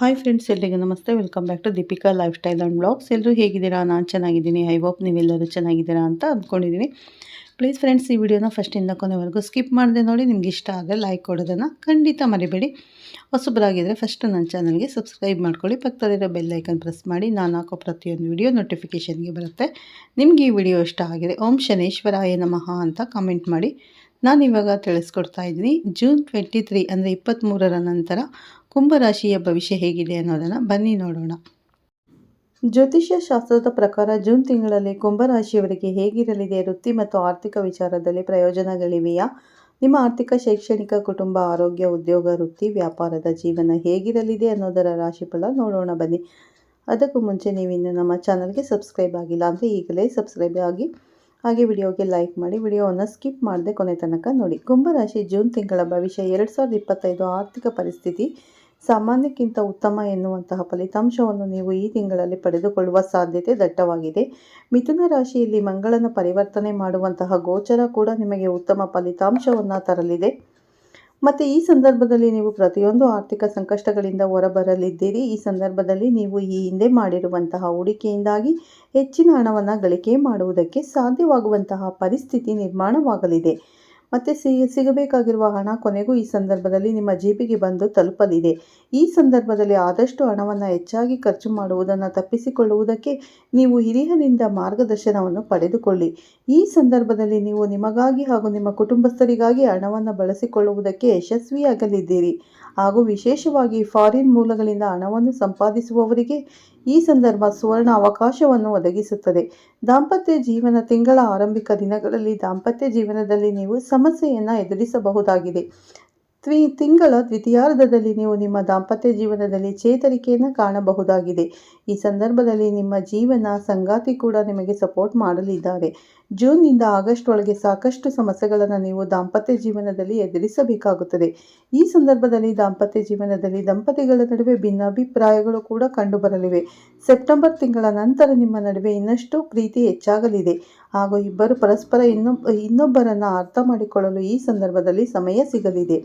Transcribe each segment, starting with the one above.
Hi friends ಎಲ್ರಿಗೂ ನಮಸ್ತೆ. Welcome back to Deepika lifestyle and blogs ಎಲ್ಲರೂ ಹೇಗಿದ್ದೀರಾ? ನಾನು ಚೆನ್ನಾಗಿದ್ದೀನಿ. ಐ ಹೋಪ್ ನೀವೆಲ್ಲರೂ ಚೆನ್ನಾಗಿದ್ದೀರಾ ಅಂತ ಅಂದ್ಕೊಂಡಿದ್ದೀನಿ ಪ್ಲೀಸ್ ಫ್ರೆಂಡ್ಸ್ ಈ ವಿಡಿಯೋನ ಫಸ್ಟಿಂದ ಕೊನೆವರೆಗೂ ಸ್ಕಿಪ್ ಮಾಡದೆ ನೋಡಿ. ನಿಮ್ಗೆ ಇಷ್ಟ ಆದರೆ ಲೈಕ್ ಕೊಡೋದನ್ನು ಖಂಡಿತ ಮರಿಬೇಡಿ. ಹೊಸಬರಾಗಿದ್ದರೆ ಫಸ್ಟ್ ನನ್ನ ಚಾನಲ್ಗೆ ಸಬ್ಸ್ಕ್ರೈಬ್ ಮಾಡ್ಕೊಳ್ಳಿ. ಪಕ್ಕದಲ್ಲಿರೋ ಬೆಲ್ ಐಕನ್ ಪ್ರೆಸ್ ಮಾಡಿ. ನಾನು ಹಾಕೋ ಪ್ರತಿಯೊಂದು ವಿಡಿಯೋ ನೋಟಿಫಿಕೇಷನ್ಗೆ ಬರುತ್ತೆ. ನಿಮಗೆ ಈ ವಿಡಿಯೋ ಇಷ್ಟ ಆಗಿದೆ ಓಂ ಶನೇಶ್ವರಾಯ ನಮಃ ಅಂತ ಕಮೆಂಟ್ ಮಾಡಿ. ನಾನು ಇವಾಗ ತಿಳಿಸ್ಕೊಡ್ತಾ ಇದ್ದೀನಿ. ಜೂನ್ ಟ್ವೆಂಟಿ ತ್ರೀ ಅಂದರೆ ಇಪ್ಪತ್ತ್ಮೂರರ ನಂತರ ಕುಂಭರಾಶಿಯ ಭವಿಷ್ಯ ಹೇಗಿದೆ ಅನ್ನೋದನ್ನು ಬನ್ನಿ ನೋಡೋಣ. ಜ್ಯೋತಿಷ್ಯ ಶಾಸ್ತ್ರದ ಪ್ರಕಾರ ಜೂನ್ ತಿಂಗಳಲ್ಲಿ ಕುಂಭರಾಶಿಯವರಿಗೆ ಹೇಗಿರಲಿದೆ? ವೃತ್ತಿ ಮತ್ತು ಆರ್ಥಿಕ ವಿಚಾರದಲ್ಲಿ ಪ್ರಯೋಜನಗಳಿವೆಯಾ? ನಿಮ್ಮ ಆರ್ಥಿಕ, ಶೈಕ್ಷಣಿಕ, ಕುಟುಂಬ, ಆರೋಗ್ಯ, ಉದ್ಯೋಗ, ವೃತ್ತಿ, ವ್ಯಾಪಾರದ ಜೀವನ ಹೇಗಿರಲಿದೆ ಅನ್ನೋದರ ರಾಶಿಫಲ ನೋಡೋಣ ಬನ್ನಿ. ಅದಕ್ಕೂ ಮುಂಚೆ ನೀವಿನ್ನು ನಮ್ಮ ಚಾನಲ್ಗೆ ಸಬ್ಸ್ಕ್ರೈಬ್ ಆಗಿಲ್ಲ ಅಂದರೆ ಈಗಲೇ ಸಬ್ಸ್ಕ್ರೈಬ್ ಆಗಿ ಹಾಗೆ ವಿಡಿಯೋಗೆ ಲೈಕ್ ಮಾಡಿ, ವಿಡಿಯೋವನ್ನು ಸ್ಕಿಪ್ ಮಾಡದೆ ಕೊನೆ ತನಕ ನೋಡಿ. ಕುಂಭರಾಶಿ ಜೂನ್ ತಿಂಗಳ ಭವಿಷ್ಯ ಎರಡು ಸಾವಿರದ ಇಪ್ಪತ್ತೈದು ಆರ್ಥಿಕ ಪರಿಸ್ಥಿತಿ ಸಾಮಾನ್ಯಕ್ಕಿಂತ ಉತ್ತಮ ಎನ್ನುವಂತಹ ಫಲಿತಾಂಶವನ್ನು ನೀವು ಈ ತಿಂಗಳಲ್ಲಿ ಪಡೆದುಕೊಳ್ಳುವ ಸಾಧ್ಯತೆ ದಟ್ಟವಾಗಿದೆ. ಮಿಥುನ ರಾಶಿಯಲ್ಲಿ ಮಂಗಳನ ಪರಿವರ್ತನೆ ಮಾಡುವಂತಹ ಗೋಚರ ಕೂಡ ನಿಮಗೆ ಉತ್ತಮ ಫಲಿತಾಂಶವನ್ನು ತರಲಿದೆ. ಮತ್ತು ಈ ಸಂದರ್ಭದಲ್ಲಿ ನೀವು ಪ್ರತಿಯೊಂದು ಆರ್ಥಿಕ ಸಂಕಷ್ಟಗಳಿಂದ ಹೊರಬರಲಿದ್ದೀರಿ. ಈ ಸಂದರ್ಭದಲ್ಲಿ ನೀವು ಈ ಹಿಂದೆ ಮಾಡಿರುವಂತಹ ಹೂಡಿಕೆಯಿಂದಾಗಿ ಹೆಚ್ಚಿನ ಹಣವನ್ನು ಗಳಿಕೆ ಮಾಡುವುದಕ್ಕೆ ಸಾಧ್ಯವಾಗುವಂತಹ ಪರಿಸ್ಥಿತಿ ನಿರ್ಮಾಣವಾಗಲಿದೆ. ಮತ್ತು ಸಿಗಬೇಕಾಗಿರುವ ಹಣ ಕೊನೆಗೂ ಈ ಸಂದರ್ಭದಲ್ಲಿ ನಿಮ್ಮ ಜೇಬಿಗೆ ಬಂದು ತಲುಪಲಿದೆ. ಈ ಸಂದರ್ಭದಲ್ಲಿ ಆದಷ್ಟು ಹಣವನ್ನು ಹೆಚ್ಚಾಗಿ ಖರ್ಚು ಮಾಡುವುದನ್ನು ತಪ್ಪಿಸಿಕೊಳ್ಳುವುದಕ್ಕೆ ನೀವು ಹಿರಿಯರಿಂದ ಮಾರ್ಗದರ್ಶನವನ್ನು ಪಡೆದುಕೊಳ್ಳಿ. ಈ ಸಂದರ್ಭದಲ್ಲಿ ನೀವು ನಿಮಗಾಗಿ ಹಾಗೂ ನಿಮ್ಮ ಕುಟುಂಬಸ್ಥರಿಗಾಗಿ ಹಣವನ್ನು ಬಳಸಿಕೊಳ್ಳುವುದಕ್ಕೆ ಯಶಸ್ವಿಯಾಗಲಿದ್ದೀರಿ. ಹಾಗೂ ವಿಶೇಷವಾಗಿ ಫಾರಿನ್ ಮೂಲಗಳಿಂದ ಹಣವನ್ನು ಸಂಪಾದಿಸುವವರಿಗೆ ಈ ಸಂದರ್ಭ ಸುವರ್ಣ ಅವಕಾಶವನ್ನು ಒದಗಿಸುತ್ತದೆ. ದಾಂಪತ್ಯ ಜೀವನ ತಿಂಗಳ ಆರಂಭಿಕ ದಿನಗಳಲ್ಲಿ ದಾಂಪತ್ಯ ಜೀವನದಲ್ಲಿ ನೀವು ಸಮಸ್ಯೆಯನ್ನು ಎದುರಿಸಬಹುದಾಗಿದೆ. ತ್ವಿ ತಿಂಗಳ ದ್ವಿತೀಯಾರ್ಧದಲ್ಲಿ ನೀವು ನಿಮ್ಮ ದಾಂಪತ್ಯ ಜೀವನದಲ್ಲಿ ಚೇತರಿಕೆಯನ್ನು ಕಾಣಬಹುದಾಗಿದೆ. ಈ ಸಂದರ್ಭದಲ್ಲಿ ನಿಮ್ಮ ಜೀವನ ಸಂಗಾತಿ ಕೂಡ ನಿಮಗೆ ಸಪೋರ್ಟ್ ಮಾಡಲಿದ್ದಾರೆ. ಜೂನ್ನಿಂದ ಆಗಸ್ಟ್ ಒಳಗೆ ಸಾಕಷ್ಟು ಸಮಸ್ಯೆಗಳನ್ನು ನೀವು ದಾಂಪತ್ಯ ಜೀವನದಲ್ಲಿ ಎದುರಿಸಬೇಕಾಗುತ್ತದೆ. ಈ ಸಂದರ್ಭದಲ್ಲಿ ದಾಂಪತ್ಯ ಜೀವನದಲ್ಲಿ ದಂಪತಿಗಳ ನಡುವೆ ಭಿನ್ನಾಭಿಪ್ರಾಯಗಳು ಕೂಡ ಕಂಡುಬರಲಿವೆ. ಸೆಪ್ಟೆಂಬರ್ ತಿಂಗಳ ನಂತರ ನಿಮ್ಮ ನಡುವೆ ಇನ್ನಷ್ಟು ಪ್ರೀತಿ ಹೆಚ್ಚಾಗಲಿದೆ. ಹಾಗೂ ಇಬ್ಬರು ಪರಸ್ಪರ ಇನ್ನೊಬ್ಬ, ಇನ್ನೊಬ್ಬರನ್ನು ಅರ್ಥ ಮಾಡಿಕೊಳ್ಳಲು ಈ ಸಂದರ್ಭದಲ್ಲಿ ಸಮಯ ಸಿಗಲಿದೆ.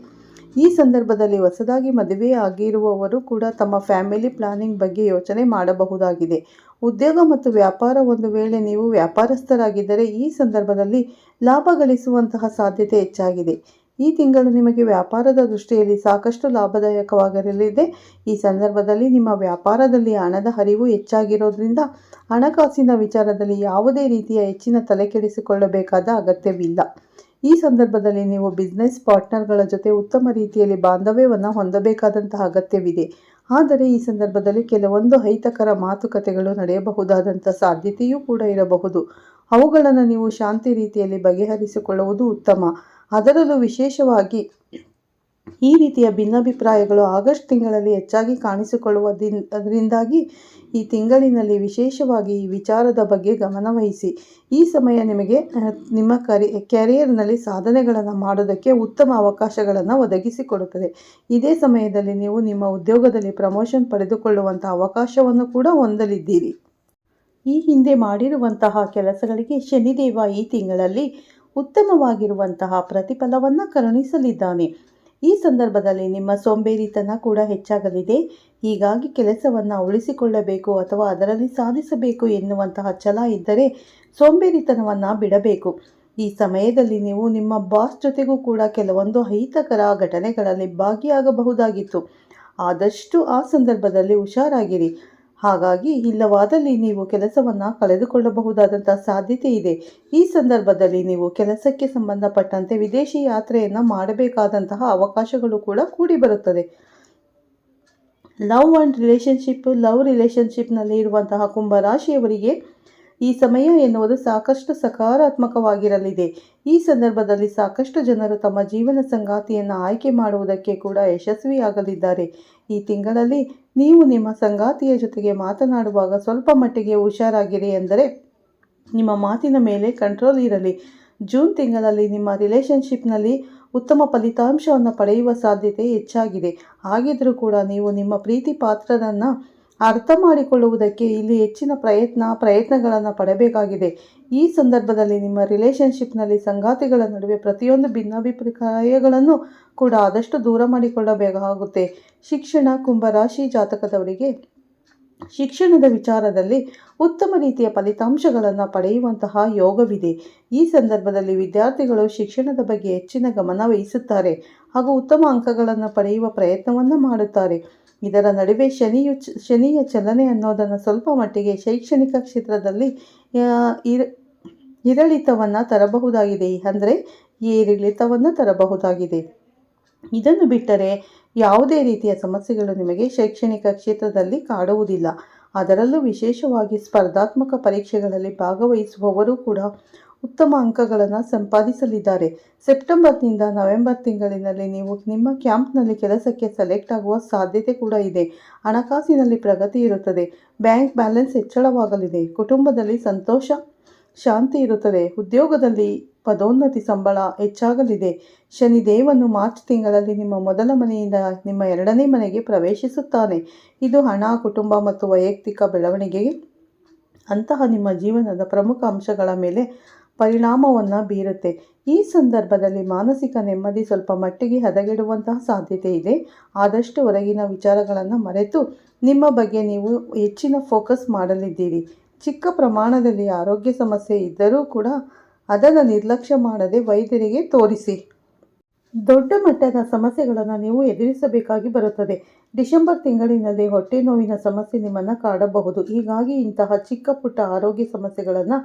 ಈ ಸಂದರ್ಭದಲ್ಲಿ ಹೊಸದಾಗಿ ಮದುವೆ ಆಗಿರುವವರು ಕೂಡ ತಮ್ಮ ಫ್ಯಾಮಿಲಿ ಪ್ಲಾನಿಂಗ್ ಬಗ್ಗೆ ಯೋಚನೆ ಮಾಡಬಹುದಾಗಿದೆ. ಉದ್ಯೋಗ ಮತ್ತು ವ್ಯಾಪಾರ ಒಂದು ವೇಳೆ ನೀವು ವ್ಯಾಪಾರಸ್ಥರಾಗಿದ್ದರೆ ಈ ಸಂದರ್ಭದಲ್ಲಿ ಲಾಭ ಗಳಿಸುವಂತಹ ಸಾಧ್ಯತೆ ಹೆಚ್ಚಾಗಿದೆ. ಈ ತಿಂಗಳು ನಿಮಗೆ ವ್ಯಾಪಾರದ ದೃಷ್ಟಿಯಲ್ಲಿ ಸಾಕಷ್ಟು ಲಾಭದಾಯಕವಾಗಿರಲಿದೆ ಈ ಸಂದರ್ಭದಲ್ಲಿ ನಿಮ್ಮ ವ್ಯಾಪಾರದಲ್ಲಿ ಹಣದ ಹರಿವು ಹೆಚ್ಚಾಗಿರೋದ್ರಿಂದ ಹಣಕಾಸಿನ ವಿಚಾರದಲ್ಲಿ ಯಾವುದೇ ರೀತಿಯ ಹೆಚ್ಚಿನ ತಲೆಕೆಡಿಸಿಕೊಳ್ಳಬೇಕಾದ ಅಗತ್ಯವಿಲ್ಲ. ಈ ಸಂದರ್ಭದಲ್ಲಿ ನೀವು ಬಿಸ್ನೆಸ್ ಪಾರ್ಟ್ನರ್ಗಳ ಜೊತೆ ಉತ್ತಮ ರೀತಿಯಲ್ಲಿ ಬಾಂಧವ್ಯವನ್ನು ಹೊಂದಬೇಕಾದಂತಹ ಅಗತ್ಯವಿದೆ. ಆದರೆ ಈ ಸಂದರ್ಭದಲ್ಲಿ ಕೆಲವೊಂದು ಅಹಿತಕರ ಮಾತುಕತೆಗಳು ನಡೆಯಬಹುದಾದಂಥ ಸಾಧ್ಯತೆಯೂ ಕೂಡ ಇರಬಹುದು. ಅವುಗಳನ್ನು ನೀವು ಶಾಂತಿ ರೀತಿಯಲ್ಲಿ ಬಗೆಹರಿಸಿಕೊಳ್ಳುವುದು ಉತ್ತಮ. ಅದರಲ್ಲೂ ವಿಶೇಷವಾಗಿ ಈ ರೀತಿಯ ಭಿನ್ನಾಭಿಪ್ರಾಯಗಳು ಆಗಸ್ಟ್ ತಿಂಗಳಲ್ಲಿ ಹೆಚ್ಚಾಗಿ ಕಾಣಿಸಿಕೊಳ್ಳುವುದರಿಂದಾಗಿ ಈ ತಿಂಗಳಿನಲ್ಲಿ ವಿಶೇಷವಾಗಿ ಈ ವಿಚಾರದ ಬಗ್ಗೆ ಗಮನವಹಿಸಿ ಈ ಸಮಯ ನಿಮಗೆ ನಿಮ್ಮ ಕರಿ, ಕೆರಿಯರ್ನಲ್ಲಿ ಸಾಧನೆಗಳನ್ನು ಮಾಡೋದಕ್ಕೆ ಉತ್ತಮ ಅವಕಾಶಗಳನ್ನು ಒದಗಿಸಿಕೊಡುತ್ತದೆ. ಇದೇ ಸಮಯದಲ್ಲಿ ನೀವು ನಿಮ್ಮ ಉದ್ಯೋಗದಲ್ಲಿ ಪ್ರಮೋಷನ್ ಪಡೆದುಕೊಳ್ಳುವಂಥ ಅವಕಾಶವನ್ನು ಕೂಡ ಹೊಂದಲಿದ್ದೀರಿ. ಈ ಹಿಂದೆ ಮಾಡಿರುವಂತಹ ಕೆಲಸಗಳಿಗೆ ಶನಿದೇವ ಈ ತಿಂಗಳಲ್ಲಿ ಉತ್ತಮವಾಗಿರುವಂತಹ ಪ್ರತಿಫಲವನ್ನು ಕರುಣಿಸಲಿದ್ದಾನೆ. ಈ ಸಂದರ್ಭದಲ್ಲಿ ನಿಮ್ಮ ಸೋಂಬೇರಿತನ ಕೂಡ ಹೆಚ್ಚಾಗಲಿದೆ. ಹೀಗಾಗಿ ಕೆಲಸವನ್ನು ಉಳಿಸಿಕೊಳ್ಳಬೇಕು ಅಥವಾ ಅದರಲ್ಲಿ ಸಾಧಿಸಬೇಕು ಎನ್ನುವಂತಹ ಛಲ ಇದ್ದರೆ ಸೋಂಬೇರಿತನವನ್ನು ಬಿಡಬೇಕು. ಈ ಸಮಯದಲ್ಲಿ ನೀವು ನಿಮ್ಮ ಬಾಸ್ ಜೊತೆಗೂ ಕೂಡ ಕೆಲವೊಂದು ಅಹಿತಕರ ಘಟನೆಗಳಲ್ಲಿ ಭಾಗಿಯಾಗಬಹುದಾಗಿತ್ತು. ಆದಷ್ಟು ಆ ಸಂದರ್ಭದಲ್ಲಿ ಹುಷಾರಾಗಿರಿ. ಹಾಗಾಗಿ ಇಲ್ಲವಾದಲ್ಲಿ ನೀವು ಕೆಲಸವನ್ನು ಕಳೆದುಕೊಳ್ಳಬಹುದಾದಂಥ ಸಾಧ್ಯತೆ ಇದೆ. ಈ ಸಂದರ್ಭದಲ್ಲಿ ನೀವು ಕೆಲಸಕ್ಕೆ ಸಂಬಂಧಪಟ್ಟಂತೆ ವಿದೇಶಿ ಯಾತ್ರೆಯನ್ನು ಮಾಡಬೇಕಾದಂತಹ ಅವಕಾಶಗಳು ಕೂಡ ಕೂಡಿ ಬರುತ್ತದೆ. ಲವ್ ಆ್ಯಂಡ್ ರಿಲೇಷನ್ಶಿಪ್ ಲವ್ ರಿಲೇಷನ್ಶಿಪ್ನಲ್ಲಿ ಇರುವಂತಹ ಕುಂಭರಾಶಿಯವರಿಗೆ ಈ ಸಮಯ ಎನ್ನುವುದು ಸಾಕಷ್ಟು ಸಕಾರಾತ್ಮಕವಾಗಿರಲಿದೆ. ಈ ಸಂದರ್ಭದಲ್ಲಿ ಸಾಕಷ್ಟು ಜನರು ತಮ್ಮ ಜೀವನ ಸಂಗಾತಿಯನ್ನು ಆಯ್ಕೆ ಮಾಡುವುದಕ್ಕೆ ಕೂಡ ಯಶಸ್ವಿಯಾಗಲಿದ್ದಾರೆ. ಈ ತಿಂಗಳಲ್ಲಿ ನೀವು ನಿಮ್ಮ ಸಂಗಾತಿಯ ಜೊತೆಗೆ ಮಾತನಾಡುವಾಗ ಸ್ವಲ್ಪ ಮಟ್ಟಿಗೆ ಹುಷಾರಾಗಿರಿ ಎಂದರೆ ನಿಮ್ಮ ಮಾತಿನ ಮೇಲೆ ಕಂಟ್ರೋಲ್ ಇರಲಿ. ಜೂನ್ ತಿಂಗಳಲ್ಲಿ ನಿಮ್ಮ ರಿಲೇಷನ್ಶಿಪ್ನಲ್ಲಿ ಉತ್ತಮ ಫಲಿತಾಂಶವನ್ನು ಪಡೆಯುವ ಸಾಧ್ಯತೆ ಹೆಚ್ಚಾಗಿದೆ. ಹಾಗಿದ್ದರೂ ಕೂಡ ನೀವು ನಿಮ್ಮ ಪ್ರೀತಿ ಪಾತ್ರರನ್ನು ಅರ್ಥ ಮಾಡಿಕೊಳ್ಳುವುದಕ್ಕೆ ಇಲ್ಲಿ ಹೆಚ್ಚಿನ ಪ್ರಯತ್ನ, ಪ್ರಯತ್ನಗಳನ್ನು ಪಡಬೇಕಾಗಿದೆ. ಈ ಸಂದರ್ಭದಲ್ಲಿ ನಿಮ್ಮ ರಿಲೇಶನ್ಶಿಪ್ನಲ್ಲಿ ಸಂಗಾತಿಗಳ ನಡುವೆ ಪ್ರತಿಯೊಂದು ಭಿನ್ನಾಭಿಪ್ರಾಯಗಳನ್ನು ಕೂಡ ಆದಷ್ಟು ದೂರ ಮಾಡಿಕೊಳ್ಳಬೇಕಾಗುತ್ತೆ. ಶಿಕ್ಷಣ, ಕುಂಭರಾಶಿ ಜಾತಕದವರಿಗೆ ಶಿಕ್ಷಣದ ವಿಚಾರದಲ್ಲಿ ಉತ್ತಮ ರೀತಿಯ ಫಲಿತಾಂಶಗಳನ್ನು ಪಡೆಯುವಂತಹ ಯೋಗವಿದೆ. ಈ ಸಂದರ್ಭದಲ್ಲಿ ವಿದ್ಯಾರ್ಥಿಗಳು ಶಿಕ್ಷಣದ ಬಗ್ಗೆ ಹೆಚ್ಚಿನ ಗಮನ ವಹಿಸುತ್ತಾರೆ ಹಾಗೂ ಉತ್ತಮ ಅಂಕಗಳನ್ನು ಪಡೆಯುವ ಪ್ರಯತ್ನವನ್ನು ಮಾಡುತ್ತಾರೆ. ಇದರ ನಡುವೆ ಶನಿಯು ಶನಿಯ ಚಲನೆ ಅನ್ನೋದನ್ನು ಸ್ವಲ್ಪ ಮಟ್ಟಿಗೆ ಶೈಕ್ಷಣಿಕ ಕ್ಷೇತ್ರದಲ್ಲಿ ಇರ- ಇರಳಿತವನ್ನು ತರಬಹುದಾಗಿದೆ. ಅಂದರೆ ಏರಿಳಿತವನ್ನು ತರಬಹುದಾಗಿದೆ. ಇದನ್ನು ಬಿಟ್ಟರೆ ಯಾವುದೇ ರೀತಿಯ ಸಮಸ್ಯೆಗಳು ನಿಮಗೆ ಶೈಕ್ಷಣಿಕ ಕ್ಷೇತ್ರದಲ್ಲಿ ಕಾಡುವುದಿಲ್ಲ. ಅದರಲ್ಲೂ ವಿಶೇಷವಾಗಿ ಸ್ಪರ್ಧಾತ್ಮಕ ಪರೀಕ್ಷೆಗಳಲ್ಲಿ ಭಾಗವಹಿಸುವವರು ಕೂಡ ಉತ್ತಮ ಅಂಕಗಳನ್ನು ಸಂಪಾದಿಸಲಿದ್ದಾರೆ. ಸೆಪ್ಟೆಂಬರ್ನಿಂದ ನವೆಂಬರ್ ತಿಂಗಳಿನಲ್ಲಿ ನೀವು ನಿಮ್ಮ ಕ್ಯಾಂಪ್ನಲ್ಲಿ ಕೆಲಸಕ್ಕೆ ಸೆಲೆಕ್ಟ್ ಆಗುವ ಸಾಧ್ಯತೆ ಕೂಡ ಇದೆ. ಹಣಕಾಸಿನಲ್ಲಿ ಪ್ರಗತಿ ಇರುತ್ತದೆ. ಬ್ಯಾಂಕ್ ಬ್ಯಾಲೆನ್ಸ್ ಹೆಚ್ಚಳವಾಗಲಿದೆ. ಕುಟುಂಬದಲ್ಲಿ ಸಂತೋಷ, ಶಾಂತಿ ಇರುತ್ತದೆ. ಉದ್ಯೋಗದಲ್ಲಿ ಪದೋನ್ನತಿ ಸಂಬಳ ಹೆಚ್ಚಾಗಲಿದೆ. ಶನಿದೇವನು ಮಾರ್ಚ್ ತಿಂಗಳಲ್ಲಿ ನಿಮ್ಮ ಮೊದಲ ಮನೆಯಿಂದ ನಿಮ್ಮ ಎರಡನೇ ಮನೆಗೆ ಪ್ರವೇಶಿಸುತ್ತಾನೆ. ಇದು ಹಣ, ಕುಟುಂಬ ಮತ್ತು ವೈಯಕ್ತಿಕ ಬೆಳವಣಿಗೆಗೆ ಅಂತಹ ನಿಮ್ಮ ಜೀವನದ ಪ್ರಮುಖ ಅಂಶಗಳ ಮೇಲೆ ಪರಿಣಾಮವನ್ನು ಬೀರುತ್ತೆ. ಈ ಸಂದರ್ಭದಲ್ಲಿ ಮಾನಸಿಕ ನೆಮ್ಮದಿ ಸ್ವಲ್ಪ ಮಟ್ಟಿಗೆ ಹದಗೆಡುವಂತಹ ಸಾಧ್ಯತೆ ಇದೆ. ಆದಷ್ಟು ಹೊರಗಿನ ವಿಚಾರಗಳನ್ನು ಮರೆತು ನಿಮ್ಮ ಬಗ್ಗೆ ನೀವು ಹೆಚ್ಚಿನ ಫೋಕಸ್ ಮಾಡಲಿದ್ದೀರಿ. ಚಿಕ್ಕ ಪ್ರಮಾಣದಲ್ಲಿ ಆರೋಗ್ಯ ಸಮಸ್ಯೆ ಇದ್ದರೂ ಕೂಡ ಅದನ್ನು ನಿರ್ಲಕ್ಷ್ಯ ಮಾಡದೆ ವೈದ್ಯರಿಗೆ ತೋರಿಸಿ. ದೊಡ್ಡ ಮಟ್ಟದ ಸಮಸ್ಯೆಗಳನ್ನು ನೀವು ಎದುರಿಸಬೇಕಾಗಿ ಬರುತ್ತದೆ. ಡಿಸೆಂಬರ್ ತಿಂಗಳಿನಲ್ಲಿ ಹೊಟ್ಟೆ ನೋವಿನ ಸಮಸ್ಯೆ ನಿಮ್ಮನ್ನು ಕಾಡಬಹುದು. ಹೀಗಾಗಿ ಇಂತಹ ಚಿಕ್ಕ ಪುಟ್ಟ ಆರೋಗ್ಯ ಸಮಸ್ಯೆಗಳನ್ನು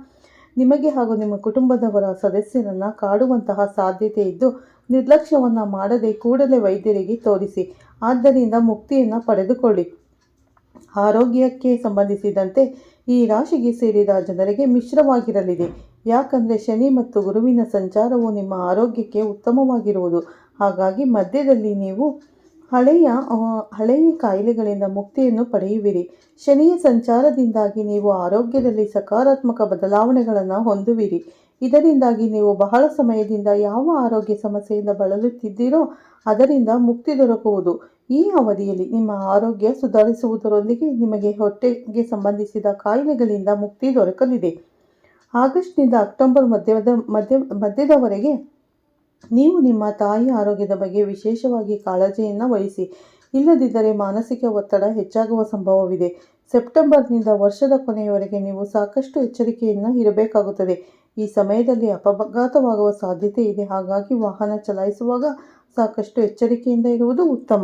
ನಿಮಗೆ ಹಾಗೂ ನಿಮ್ಮ ಕುಟುಂಬದವರ ಸದಸ್ಯರನ್ನು ಕಾಡುವಂತಹ ಸಾಧ್ಯತೆ ಇದ್ದು ನಿರ್ಲಕ್ಷ್ಯವನ್ನು ಮಾಡದೆ ಕೂಡಲೇ ವೈದ್ಯರಿಗೆ ತೋರಿಸಿ, ಆದ್ದರಿಂದ ಮುಕ್ತಿಯನ್ನು ಪಡೆದುಕೊಳ್ಳಿ. ಆರೋಗ್ಯಕ್ಕೆ ಸಂಬಂಧಿಸಿದಂತೆ ಈ ರಾಶಿಗೆ ಸೇರಿದ ಜನರಿಗೆ ಮಿಶ್ರವಾಗಿರಲಿದೆ. ಯಾಕಂದರೆ ಶನಿ ಮತ್ತು ಗುರುವಿನ ಸಂಚಾರವು ನಿಮ್ಮ ಆರೋಗ್ಯಕ್ಕೆ ಉತ್ತಮವಾಗಿರುವುದು. ಹಾಗಾಗಿ ಮಧ್ಯದಲ್ಲಿ ನೀವು ಹಳೆಯ ಹಳೆಯ ಕಾಯಿಲೆಗಳಿಂದ ಮುಕ್ತಿಯನ್ನು ಪಡೆಯುವಿರಿ. ಶನಿಯ ಸಂಚಾರದಿಂದಾಗಿ ನೀವು ಆರೋಗ್ಯದಲ್ಲಿ ಸಕಾರಾತ್ಮಕ ಬದಲಾವಣೆಗಳನ್ನು ಹೊಂದುವಿರಿ. ಇದರಿಂದಾಗಿ ನೀವು ಬಹಳ ಸಮಯದಿಂದ ಯಾವ ಆರೋಗ್ಯ ಸಮಸ್ಯೆಯಿಂದ ಬಳಲುತ್ತಿದ್ದೀರೋ ಅದರಿಂದ ಮುಕ್ತಿ ದೊರಕುವುದು. ಈ ಅವಧಿಯಲ್ಲಿ ನಿಮ್ಮ ಆರೋಗ್ಯ ಸುಧಾರಿಸುವುದರೊಂದಿಗೆ ನಿಮಗೆ ಹೊಟ್ಟೆಗೆ ಸಂಬಂಧಿಸಿದ ಕಾಯಿಲೆಗಳಿಂದ ಮುಕ್ತಿ ದೊರಕಲಿದೆ. ಆಗಸ್ಟ್ನಿಂದ ಅಕ್ಟೋಬರ್ ಮಧ್ಯದ ಮಧ್ಯ, ಮಧ್ಯದವರೆಗೆ ನೀವು ನಿಮ್ಮ ತಾಯಿ ಆರೋಗ್ಯದ ಬಗ್ಗೆ ವಿಶೇಷವಾಗಿ ಕಾಳಜಿಯನ್ನು ವಹಿಸಿ. ಇಲ್ಲದಿದ್ದರೆ ಮಾನಸಿಕ ಒತ್ತಡ ಹೆಚ್ಚಾಗುವ ಸಂಭವವಿದೆ. ಸೆಪ್ಟೆಂಬರ್ನಿಂದ ವರ್ಷದ ಕೊನೆಯವರೆಗೆ ನೀವು ಸಾಕಷ್ಟು ಎಚ್ಚರಿಕೆಯನ್ನು ಇರಬೇಕಾಗುತ್ತದೆ. ಈ ಸಮಯದಲ್ಲಿ ಅಪಘಾತವಾಗುವ ಸಾಧ್ಯತೆ ಇದೆ. ಹಾಗಾಗಿ ವಾಹನ ಚಲಾಯಿಸುವಾಗ ಸಾಕಷ್ಟು ಎಚ್ಚರಿಕೆಯಿಂದ ಇರುವುದು ಉತ್ತಮ.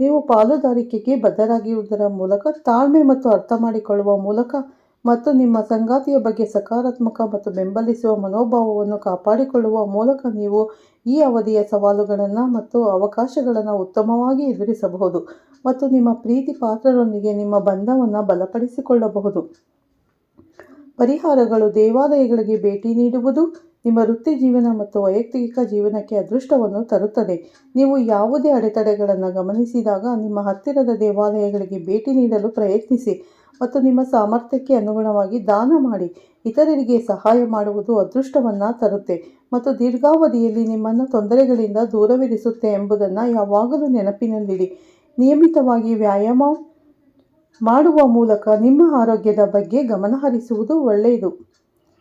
ನೀವು ಪಾಲುದಾರಿಕೆಗೆ ಬದ್ಧರಾಗಿರುವುದರ ಮೂಲಕ ತಾಳ್ಮೆ ಮತ್ತು ಅರ್ಥ ಮಾಡಿಕೊಳ್ಳುವ ಮೂಲಕ ಮತ್ತು ನಿಮ್ಮ ಸಂಗಾತಿಯ ಬಗ್ಗೆ ಸಕಾರಾತ್ಮಕ ಮತ್ತು ಬೆಂಬಲಿಸುವ ಮನೋಭಾವವನ್ನು ಕಾಪಾಡಿಕೊಳ್ಳುವ ಮೂಲಕ ನೀವು ಈ ಅವಧಿಯ ಸವಾಲುಗಳನ್ನು ಮತ್ತು ಅವಕಾಶಗಳನ್ನು ಉತ್ತಮವಾಗಿ ಎದುರಿಸಬಹುದು ಮತ್ತು ನಿಮ್ಮ ಪ್ರೀತಿ ಪಾತ್ರರೊಂದಿಗೆ ನಿಮ್ಮ ಬಂಧವನ್ನು ಬಲಪಡಿಸಿಕೊಳ್ಳಬಹುದು. ಪರಿಹಾರಗಳು ದೇವಾಲಯಗಳಿಗೆ ಭೇಟಿ ನೀಡುವುದು ನಿಮ್ಮ ವೃತ್ತಿ ಜೀವನ ಮತ್ತು ವೈಯಕ್ತಿಕ ಜೀವನಕ್ಕೆ ಅದೃಷ್ಟವನ್ನು ತರುತ್ತದೆ. ನೀವು ಯಾವುದೇ ಅಡೆತಡೆಗಳನ್ನು ಗಮನಿಸಿದಾಗ ನಿಮ್ಮ ಹತ್ತಿರದ ದೇವಾಲಯಗಳಿಗೆ ಭೇಟಿ ನೀಡಲು ಪ್ರಯತ್ನಿಸಿ ಮತ್ತು ನಿಮ್ಮ ಸಾಮರ್ಥ್ಯಕ್ಕೆ ಅನುಗುಣವಾಗಿ ದಾನ ಮಾಡಿ. ಇತರರಿಗೆ ಸಹಾಯ ಮಾಡುವುದು ಅದೃಷ್ಟವನ್ನು ತರುತ್ತೆ ಮತ್ತು ದೀರ್ಘಾವಧಿಯಲ್ಲಿ ನಿಮ್ಮನ್ನು ತೊಂದರೆಗಳಿಂದ ದೂರವಿರಿಸುತ್ತೆ ಎಂಬುದನ್ನು ಯಾವಾಗಲೂ ನೆನಪಿನಲ್ಲಿಡಿ. ನಿಯಮಿತವಾಗಿ ವ್ಯಾಯಾಮ ಮಾಡುವ ಮೂಲಕ ನಿಮ್ಮ ಆರೋಗ್ಯದ ಬಗ್ಗೆ ಗಮನಹರಿಸುವುದು ಒಳ್ಳೆಯದು.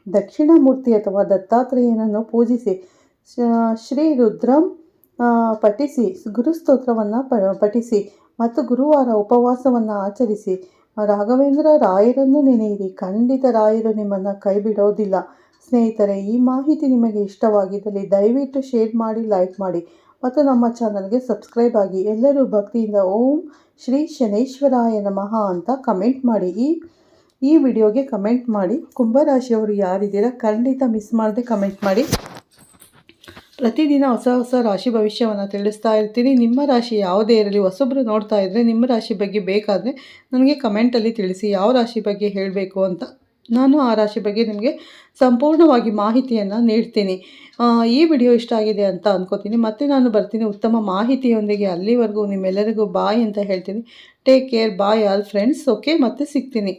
ದಕ್ಷಿಣಾಮೂರ್ತಿ ಅಥವಾ ದತ್ತಾತ್ರೇಯನನ್ನು ಪೂಜಿಸಿ ಶ್ರೀ ರುದ್ರಂ ಪಠಿಸಿ ಗುರುಸ್ತೋತ್ರವನ್ನು ಪ, ಪಠಿಸಿ ಮತ್ತು ಗುರುವಾರ ಉಪವಾಸವನ್ನು ಆಚರಿಸಿ. ರಾಘವೇಂದ್ರ ರಾಯರನ್ನು ನೆನೆಯಿರಿ. ಖಂಡಿತ ರಾಯರು ನಿಮ್ಮನ್ನು ಕೈ ಬಿಡೋದಿಲ್ಲ ಸ್ನೇಹಿತರೆ, ಈ ಮಾಹಿತಿ ನಿಮಗೆ ಇಷ್ಟವಾಗಿದ್ದಲ್ಲಿ ದಯವಿಟ್ಟು ಶೇರ್ ಮಾಡಿ, ಲೈಕ್ ಮಾಡಿ ಮತ್ತು ನಮ್ಮ ಚಾನಲ್ಗೆ ಸಬ್ಸ್ಕ್ರೈಬ್ ಆಗಿ ಎಲ್ಲರೂ ಭಕ್ತಿಯಿಂದ ಓಂ ಶ್ರೀ ಶನೇಶ್ವರಾಯ ನಮಃ ಅಂತ ಕಮೆಂಟ್ ಮಾಡಿ. ಈ ಈ ವಿಡಿಯೋಗೆ ಕಮೆಂಟ್ ಮಾಡಿ. ಕುಂಭರಾಶಿಯವರು ಯಾರಿದ್ದೀರಾ, ಖಂಡಿತ ಮಿಸ್ ಮಾಡದೆ ಕಮೆಂಟ್ ಮಾಡಿ. ಪ್ರತಿದಿನ ಹೊಸ ಹೊಸ ರಾಶಿ ಭವಿಷ್ಯವನ್ನು ತಿಳಿಸ್ತಾ ಇರ್ತೀನಿ ನಿಮ್ಮ ರಾಶಿ ಯಾವುದೇ ಇರಲಿ ಹೊಸೊಬ್ಬರು ನೋಡ್ತಾ ಇದ್ದರೆ ನಿಮ್ಮ ರಾಶಿ ಬಗ್ಗೆ ಬೇಕಾದರೆ ನನಗೆ ಕಮೆಂಟಲ್ಲಿ ತಿಳಿಸಿ ಯಾವ ರಾಶಿ ಬಗ್ಗೆ ಹೇಳಬೇಕು ಅಂತ. ನಾನು ಆ ರಾಶಿ ಬಗ್ಗೆ ನಿಮಗೆ ಸಂಪೂರ್ಣವಾಗಿ ಮಾಹಿತಿಯನ್ನು ನೀಡ್ತೀನಿ. ಈ ವಿಡಿಯೋ ಇಷ್ಟ ಆಗಿದೆ ಅಂತ ಅಂದ್ಕೋತೀನಿ ಮತ್ತೆ ನಾನು ಬರ್ತೀನಿ ಉತ್ತಮ ಮಾಹಿತಿಯೊಂದಿಗೆ ಅಲ್ಲಿವರೆಗೂ ನಿಮ್ಮೆಲ್ಲರಿಗೂ ಬಾಯ್ ಅಂತ ಹೇಳ್ತೀನಿ. Take care bye all friends okay ಮತ್ತೆ ಸಿಗ್ತೀನಿ.